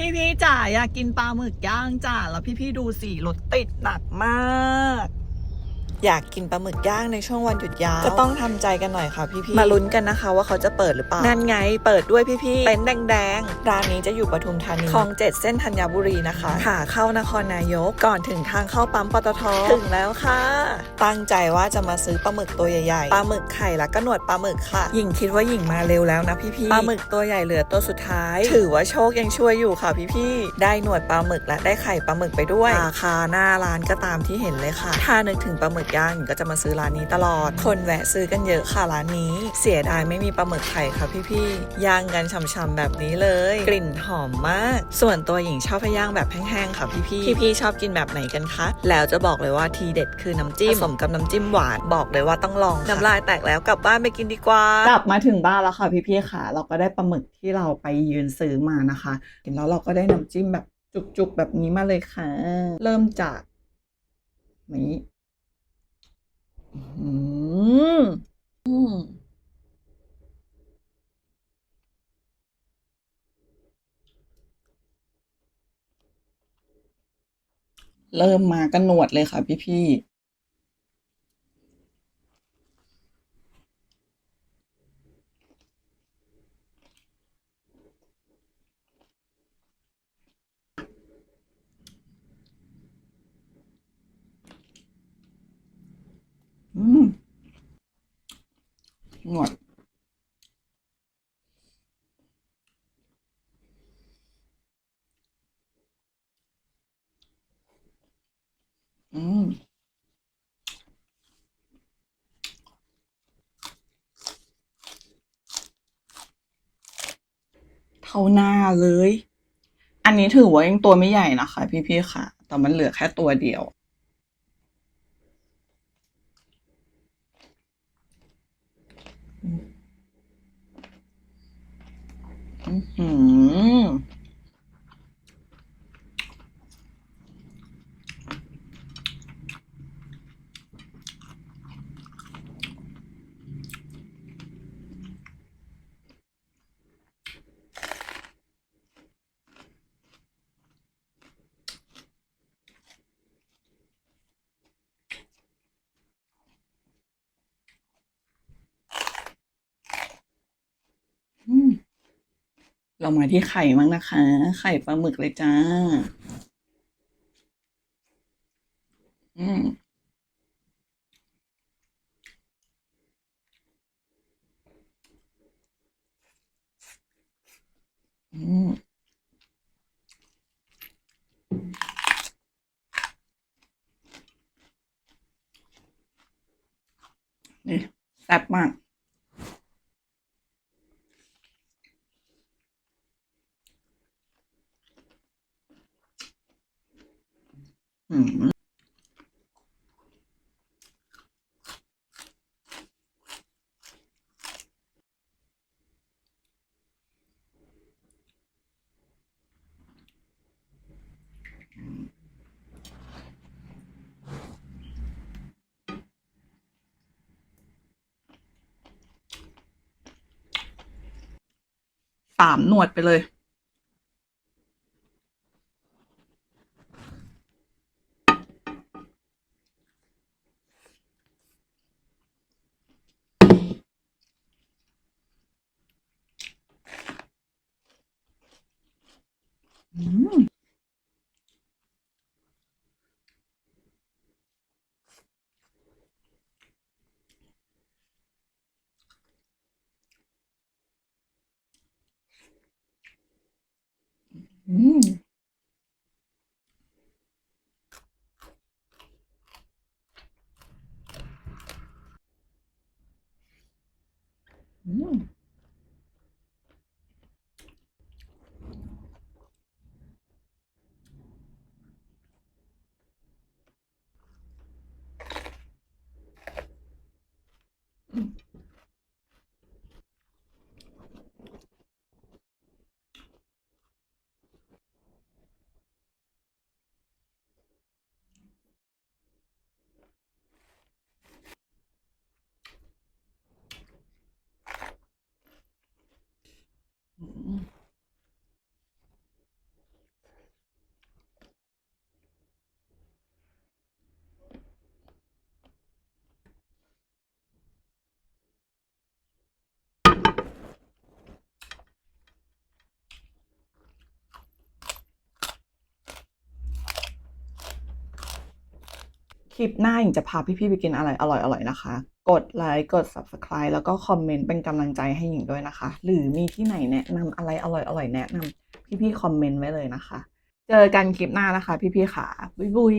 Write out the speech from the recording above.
พี่พี่ๆจ๋าอยากกินปลาหมึกย่างจ้าแล้วพี่พี่ๆดูสิรถติดหนักมาก อยากกินปลาหมึกย่างในช่วงวันหยุดยาวก็ต้องทำใจกันหน่อยค่ะพี่พี่ๆมาลุ้นกันนะคะ ว่าเขาจะเปิดหรือเปล่านั่นไงเปิดด้วยพี่พี่ๆเป็นแดงๆร้านนี้จะอยู่ปทุมธานีคลองเจ็ดเส้นธัญบุรีนะคะขาเข้านครนายกก่อนถึงทางเข้าปั๊มปตทถึงแล้วค่ะ ตั้งใจว่าจะมาซื้อปลาหมึกตัวใหญ่ๆปลาหมึกไข่แล้วก็หนวดปลาหมึกค่ะหญิงคิดว่าหญิงมาเร็วแล้วนะพี่พี่ๆปลาหมึกตัวใหญ่เหลือตัวสุดท้าย ถือว่าโชคยังช่วยอยู่ค่ะพี่พี่ๆได้หนวดปลาหมึกและได้ไข่ปลาหมึกไปด้วยราคาหน้าร้านก็ตามที่เห็นเลยค่ะ ถ้านึกถึงปลาหมึกย่างก็จะมาซื้อร้านนี้ตลอด คนแวะซื้อกันเยอะค่ะร้านนี้ เสียดายไม่มีปลาหมึกไข่ค่ะพี่พี่ๆย่างกันฉ่ำๆแบบนี้เลย กลิ่นหอมมาก ส่วนตัวหญิงชอบให้ย่างแบบแห้งๆค่ะพี่พี่ๆพี่ๆชอบกินแบบไหนกันคะแล้วจะบอกเลยว่าทีเด็ดคือน้ำจิ้มผสมกับน้ำจิ้มหวานบอกเลยว่าต้องลองน้ำลายแตกแล้วกลับบ้านไปกินดีกว่ากลับมาถึงบ้านแล้วค่ะพี่พี่ๆค่ะ เราก็ได้ปลาหมึกที่เราไปยืนซื้อมานะคะกินแล้วเราก็ได้น้ำจิ้มแบบจุกๆแบบนี้มาเลยค่ะ เริ่มจากนี้ อืมอืมเริ่มมากระหนวดเลยค่ะพี่พี่ หนวดอืมเท่าหน้าเลย อันนี้ถือว่ายังตัวไม่ใหญ่นะคะ พี่ๆค่ะ แต่มันเหลือแค่ตัวเดียว อื้อหืออืม เรามาที่ไข่มั้งนะคะ ไข่ปลาหมึกเลยจ้า อืมอืมนี่แซ่บมาก สามหนวดไปเลย อืมอื ลิปหน้าหญิงจะพาพี่ๆไปกินอะไรอร่อยๆนะคะ กดไลค์กด subscribe แล้วก็คอมเมนต์เป็นกำลังใจให้หญิงด้วยนะคะ หรือมีที่ไหนแนะนำอะไรอร่อยๆแนะนำพี่ๆคอมเมนต์ไว้เลยนะคะ เจอกันคลิปหน้านะคะ พี่ๆค่ะ บุยบุย